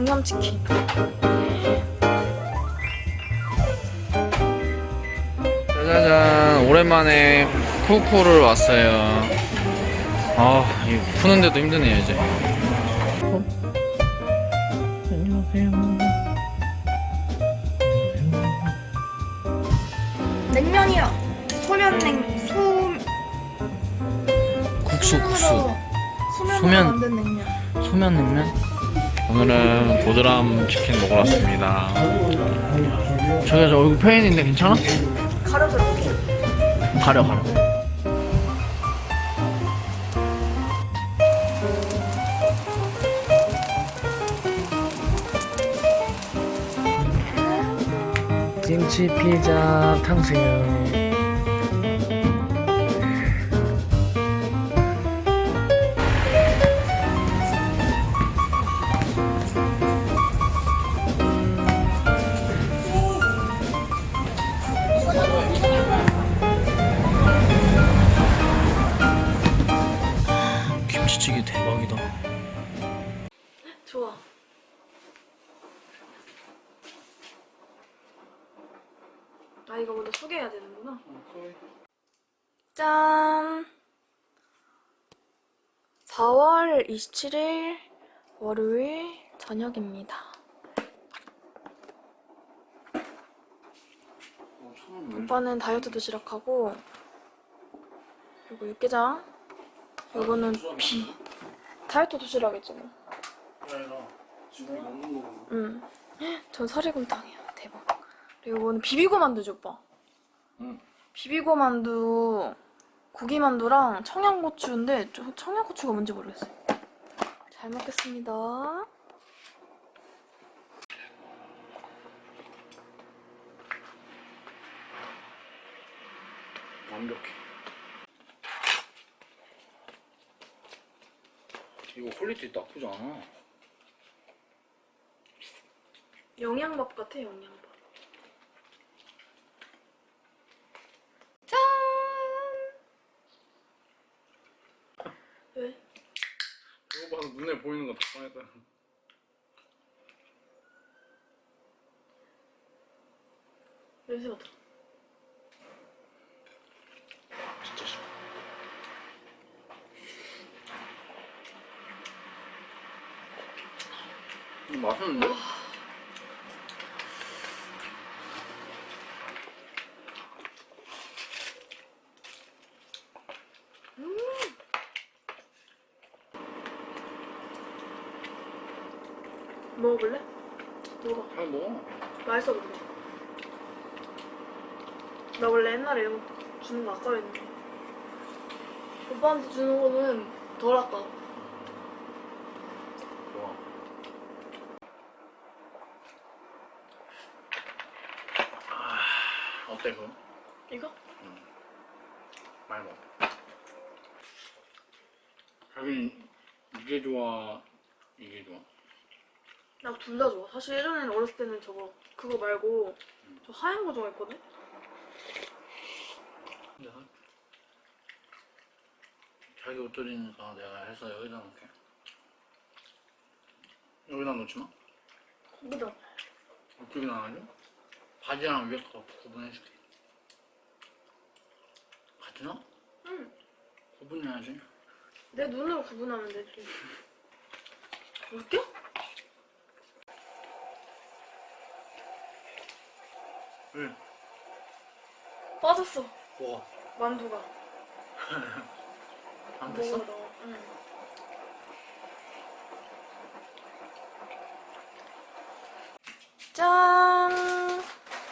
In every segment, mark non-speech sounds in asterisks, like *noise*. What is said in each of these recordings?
양념치킨. 짜자잔 오랜만에 푸푸를 왔어요 아 이거 푸는데도 힘드네요 이제 안녕하세요 냉면이요. 소면냉 소 국수 국수 소면으로 소면. 만든 냉면. 소면 냉면 오늘은 보드람 치킨 먹으러 왔습니다 저기가 저 얼굴 페인인데 괜찮아? 이렇게. 가려 가려 김치 피자 탕수육 27일 월요일 저녁입니다. 오빠는 다이어트 도시락하고 그리고 육개장 이거는 비 다이어트 도시락이잖아. 응. 전 사리곰탕이야. 대박. 그리고 이거는 비비고 만두죠, 오빠. 응. 비비고 만두, 고기 만두랑 청양고추인데 저 청양고추가 뭔지 모르겠어요. 잘 먹겠습니다. 완벽해 이거 퀄리티 나쁘지 않아 영양밥 같아, 영양밥. 짠! 왜? 봐서 눈에 보이는 거 다 꺼냈다 냄새 맡아. 진짜 싫어 음, 맛있는데? 먹어볼래? 먹어. 잘 먹어 맛있어 근데 나 원래 옛날에 이런 거 주는 거 아까웠는데. 오빠한테 주는 거는 덜 아까워. 좋아. 아, 어때 그거? 이거? 많이 먹어. 자기는 이게 좋아 이게 좋아 나 둘 다 좋아 사실 예전에는 어렸을 때는 저거 그거 말고 저 하얀 거 좋아했거든? 근데 자기 옷들이니까 내가 해서 여기다 놓을게 여기다 놓지 마 거기다 이쪽이나 하죠? 바지랑 위에 거 구분해줄게 같으나? 응. 구분해야지 내 눈으로 구분하면 되지 웃겨? 왜? 빠졌어 뭐가? 만두가 *laughs* 안 됐어? 나와 응. 짠!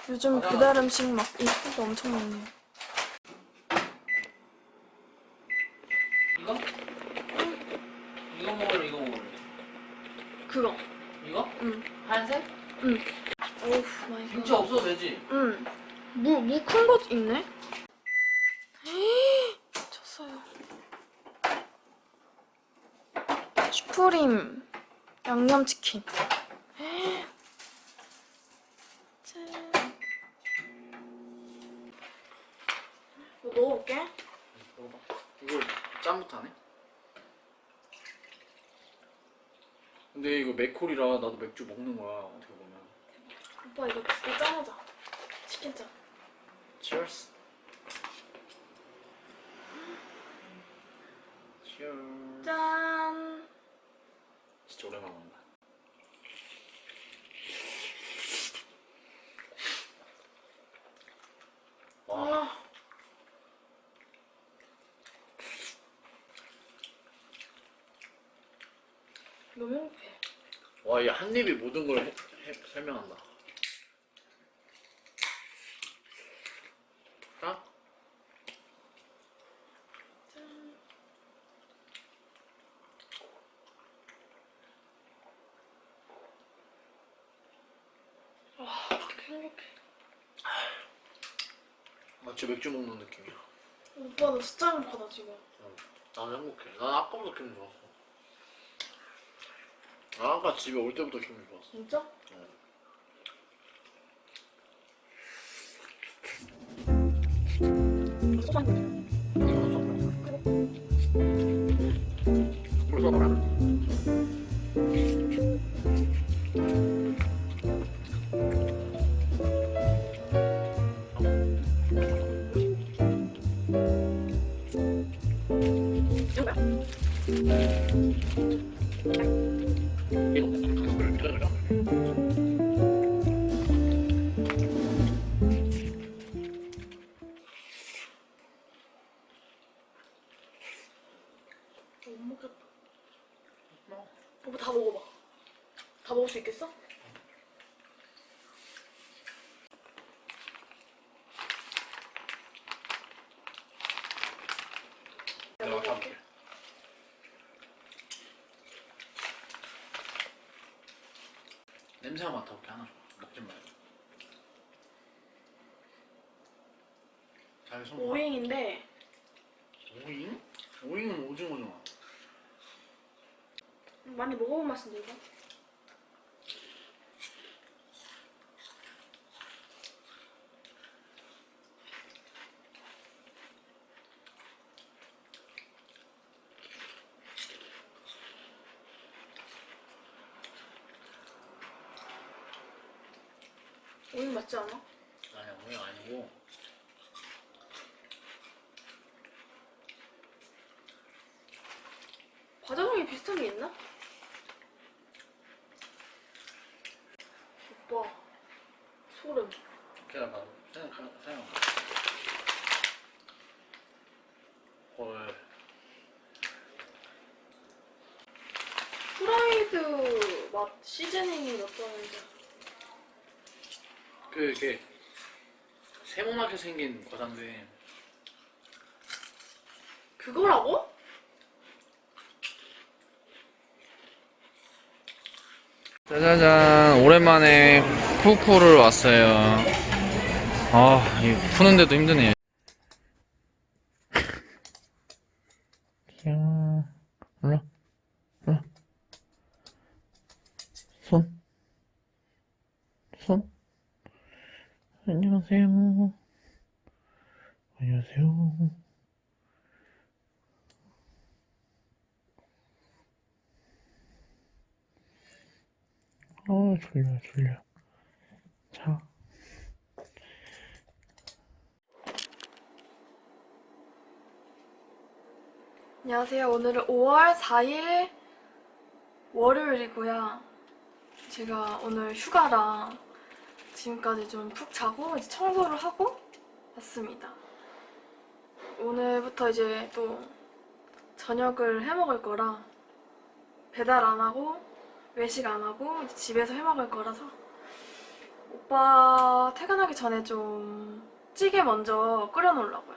요즘 배달 음식 막 인기가 엄청 많네요. 이거? 이거 먹을래 이거 먹을래? 그거. 이거? 응. 하얀색? 응. 어우, 마이 김치 갓. 없어도 되지? 응. 무, 무 큰 거 있네? 헤이, 쳤어요. 슈프림 양념치킨. 헤이. 짠. 이거 넣어볼게. 먹어봐 이걸 짬부터 하네? 근데 이거 맥콜이라 나도 맥주 먹는 거야 어떻게 보면. 오빠 이거 이거 짠하자. 치킨 짠. Cheers. Cheers. 짠. 진짜 오랜만에 먹는다. 와, 와. 너무 행복해. 와, 이 한 입이 모든 걸 해- 해- 설명한다. 딱? 짠. 와, 행복해. 마치 맥주 먹는 느낌이야. 오빠 너 진짜 행복하다 지금. 어, 나는 행복해. 난 아까부터 기분 좋았어. 나 아까 집에 올 때부터 기분 좋았어. 진짜? 어. 오빠 다 먹어봐. 다 먹을 수 있겠어? 내가 맡아볼게. 냄새 맡아볼게 하나 줘. 먹지 말고. 자기 손 봐. 오잉인데 오잉? 오잉은 오징어잖아. 많이 먹어본 맛인데 이거? 오잉 맞지 않아? 아니야 오잉 아니고. 과자종이 비슷한 게 있나? 오빠 소름 기다려봐. 생각 생각. 헐. 프라이드 맛 시즈닝이 넣었다는데 그 이렇게 세모나게 생긴 과자인데. 그거라고? 짜자잔 오랜만에 쿠쿠를 왔어요. 아 푸는데도 힘드네 귀여워 올라 올라 손 손. 안녕하세요 안녕하세요 어 졸려 졸려 자 안녕하세요. 오늘은 5월 4일 월요일이고요. 제가 오늘 휴가라 지금까지 좀 푹 자고 이제 청소를 하고 왔습니다. 오늘부터 이제 또 저녁을 해 먹을 거라 배달 안 하고 외식 안 하고 집에서 해 먹을 거라서 오빠 퇴근하기 전에 좀 찌개 먼저 끓여 놓으려고요.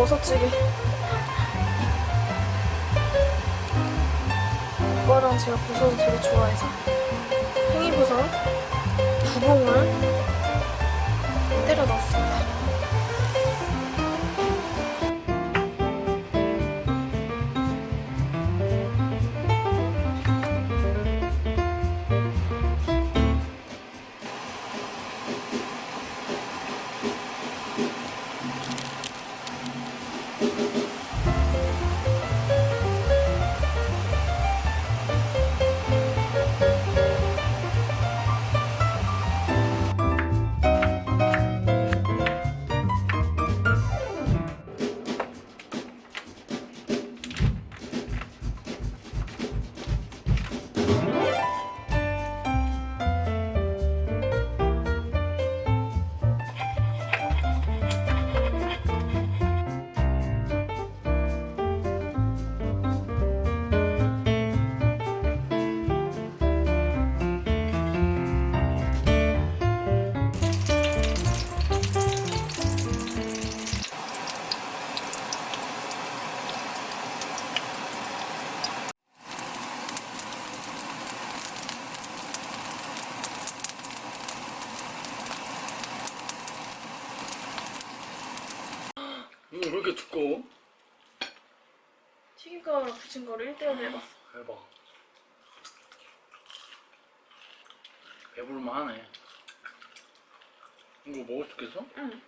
버섯찌개. 오빠랑 제가 버섯을 되게 좋아해서 팽이버섯 두 봉을 때려 넣었습니다. 배부를만 하네. 이거 먹을 수 있겠어? 응.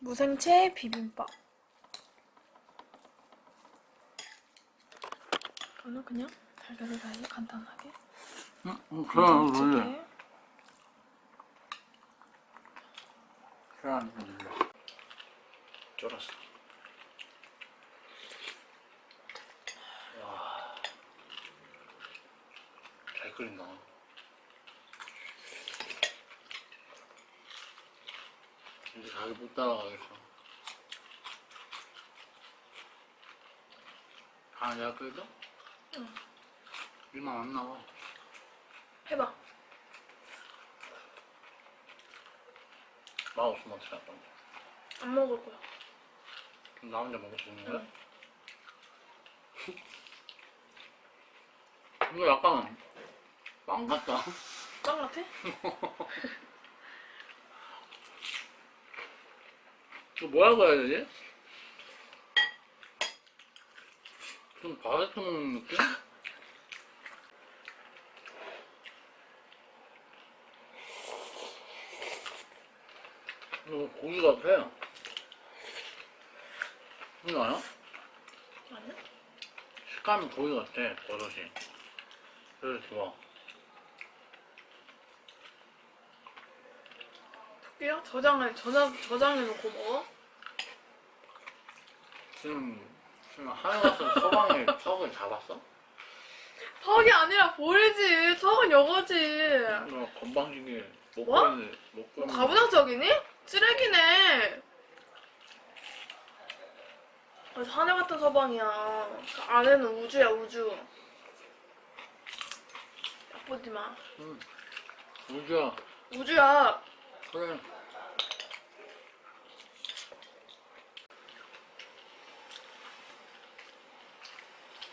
무생채 비빔밥. 이거는 그냥 달걀을 달리 간단하게. 응, 응 원래. 찌개. 계란 좀 눌러. 쫄았어. 와. 잘 끓인다. 이제 가게 못 따라가겠어. 아, 내가 끓여? 응. 일만 안 나와. 해봐. 맛없으면 어떻게 할 건데? 안 먹을 거야. 그럼 나 혼자 먹을 수 있는 거야? 이거 약간 빵 같다. 짱 같아? *laughs* 이거 뭐라고 해야 되지? 좀 바게트 먹는 느낌? 이거 고기 같아. 이거 알아? 아니야? 식감이 고기 같아, 버섯이. 그래서 좋아. 토끼야? 저장해, 저장, 저장해놓고 먹어? 지금, 지금 하늘 가서 서방이 *laughs* 턱을 잡았어? 턱이 아니라 볼이지. 턱은 여거지. 이거 건방지게 뭐? 가부장적이니? 쓰레기네. 하늘 같은 서방이야. 그 안에는 우주야 우주. 바쁘지 마. 응. 우주야, 우주야. 그래.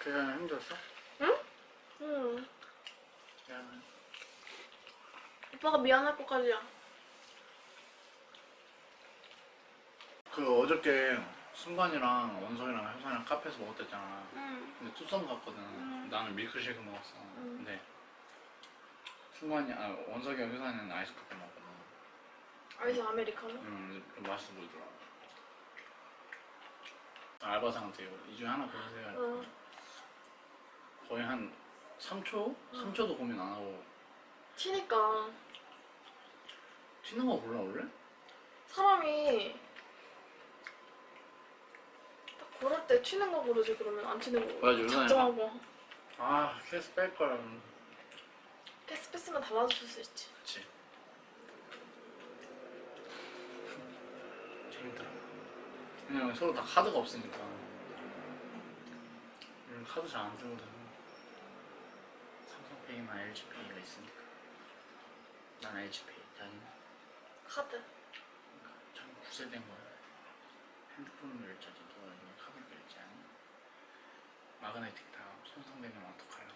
계산 힘들었어? 응. 미안해. 오빠가 미안할 것까지야. 그 어저께 승관이랑 원석이랑 효선이랑 카페에서 먹었댔잖아. 응. 근데 투썸 갔거든. 나는 밀크쉐이크 먹었어. 음. 근데 승관이, 아, 원석이랑 효선이는 아이스 커피 먹었거든. 아이스 아메리카노? 음, 좀 맛있어 보이더라. 알바상한테 이거 이 중에 하나 고르세요. 응. 거의 한 3초? 3초도 고민 안 하고 튀니까 튀는 거 골라 원래? 사람이 딱 고를 때 튀는 거 고르지 그러면 안 튀는 거. 맞아, 요즘에. 작정하고. 아 케이스 뺄 거라면. 패스 패스만 다 맞아줄 수 있지. 그치. 재밌더라. 그냥 서로 다 카드가 없으니까. 음, 카드 잘 안 쓰거든 삼성페이나 LG페이가 있으니까. 난 LG페이 자기는. 카드. 없앨 된 거야. 핸드폰을 열자지 누가 이거 카드를 열지 않니? 마그네틱 다 손상되면 어떡하려고.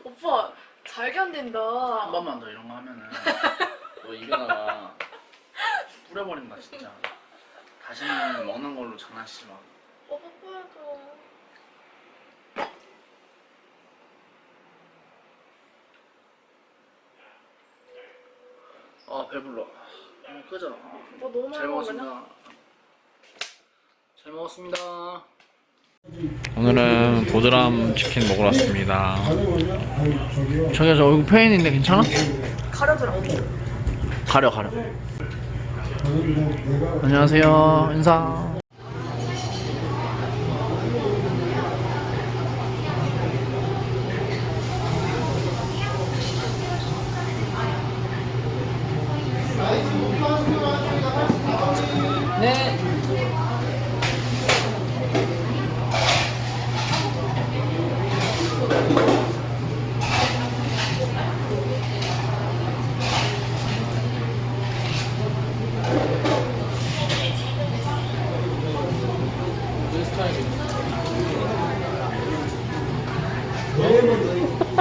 *laughs* 오빠 잘 견딘다. 한 번만 더 이런 거 하면은 *laughs* 너 입에다가 뿌려버린다 진짜. 다시는 먹는 걸로 장난치지 마. 오빠 뽀뽀해줘. 아 배불러. 어, 끄잖아. 오빠 너무 잘? 먹었습니다. 잘 먹었습니다. 오늘은 보드람 치킨 먹으러 왔습니다. 저기가 저 얼굴 페인인데 괜찮아? 가려주라. 가려 가려. 안녕하세요. 인사. 네.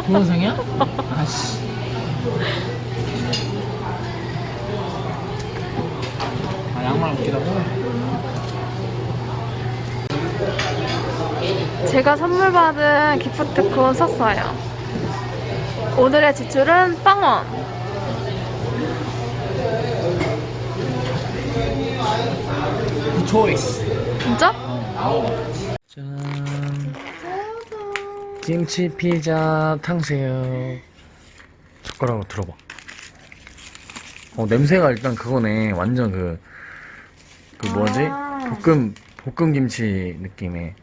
동영상이야? 아씨. 아 양말 웃기다고? 제가 선물 받은 기프트콘 썼어요. 오늘의 지출은 빵원. 그 초이스. 진짜? 짠. 김치 피자 탕수육. 젓가락으로 들어봐. 어 냄새가 일단 그거네. 완전 그. 그 뭐지? 아. 볶음 볶음 김치 느낌의.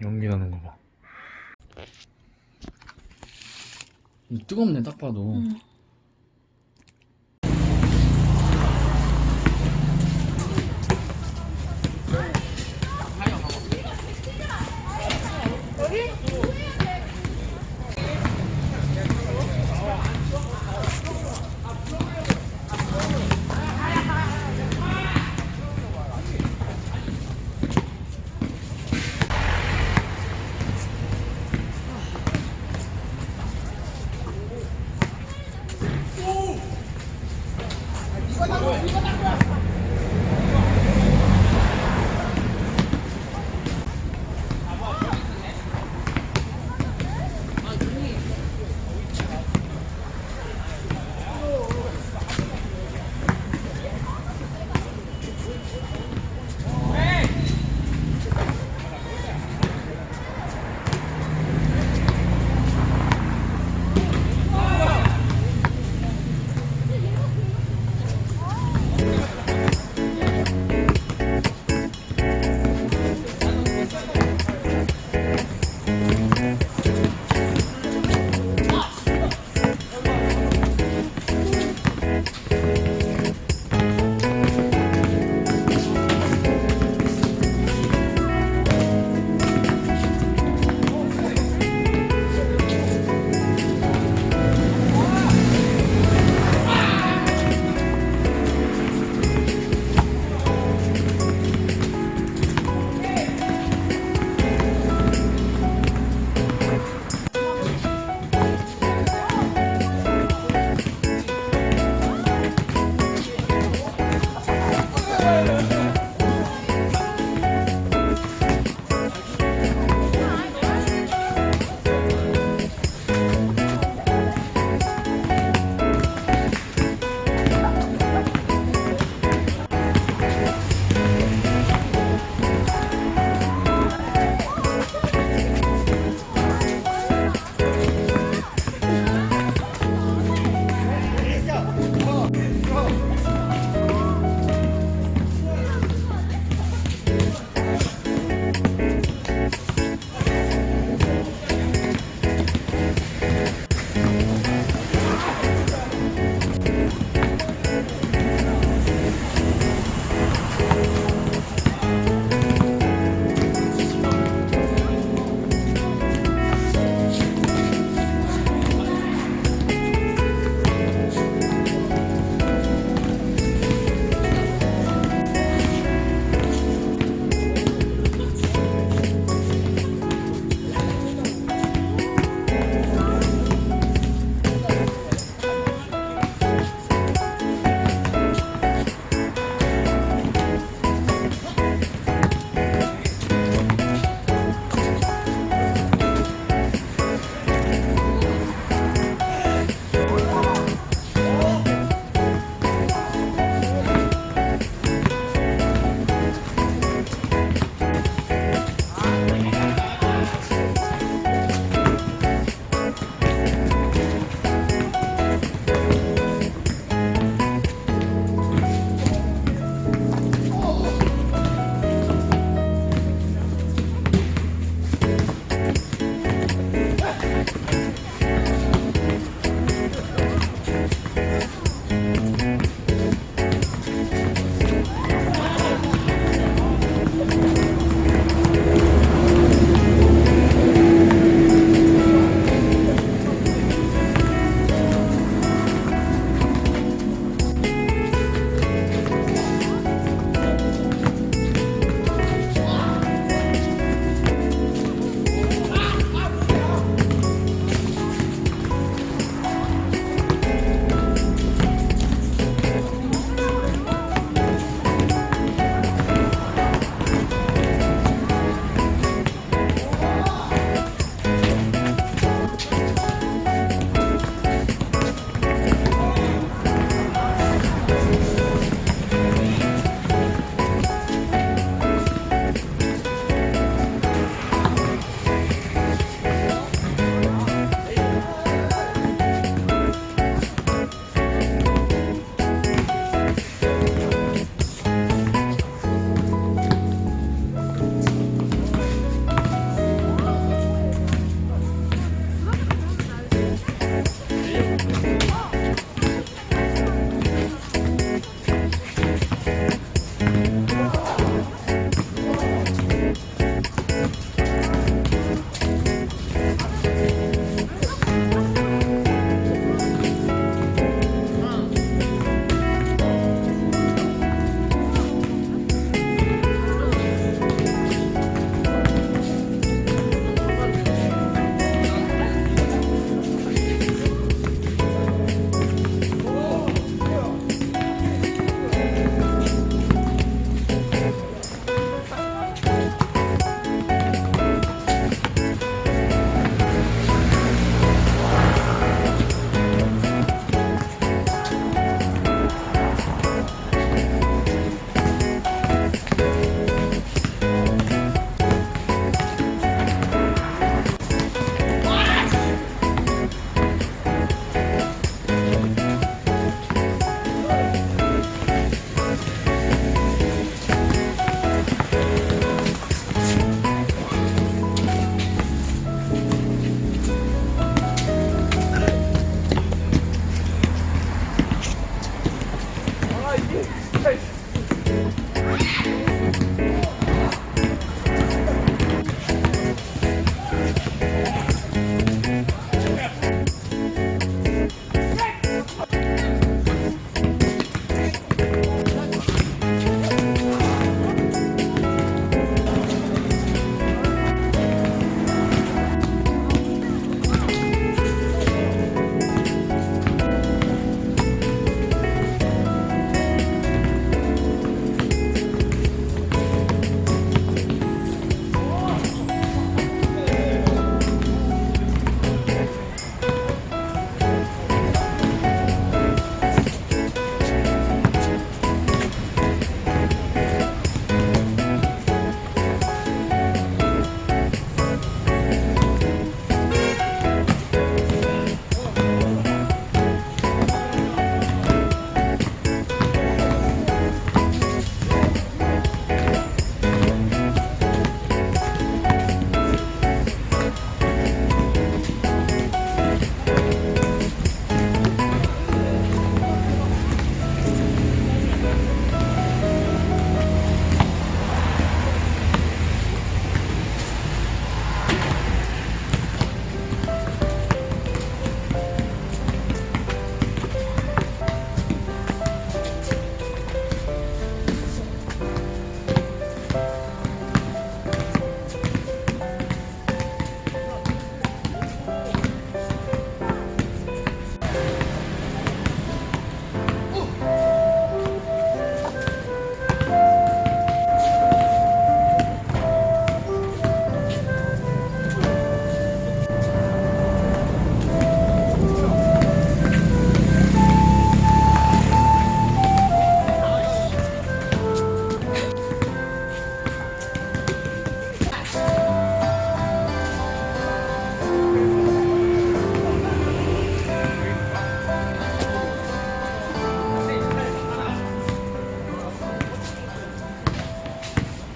연기 나는 거 봐. 뜨겁네 딱 봐도. 응.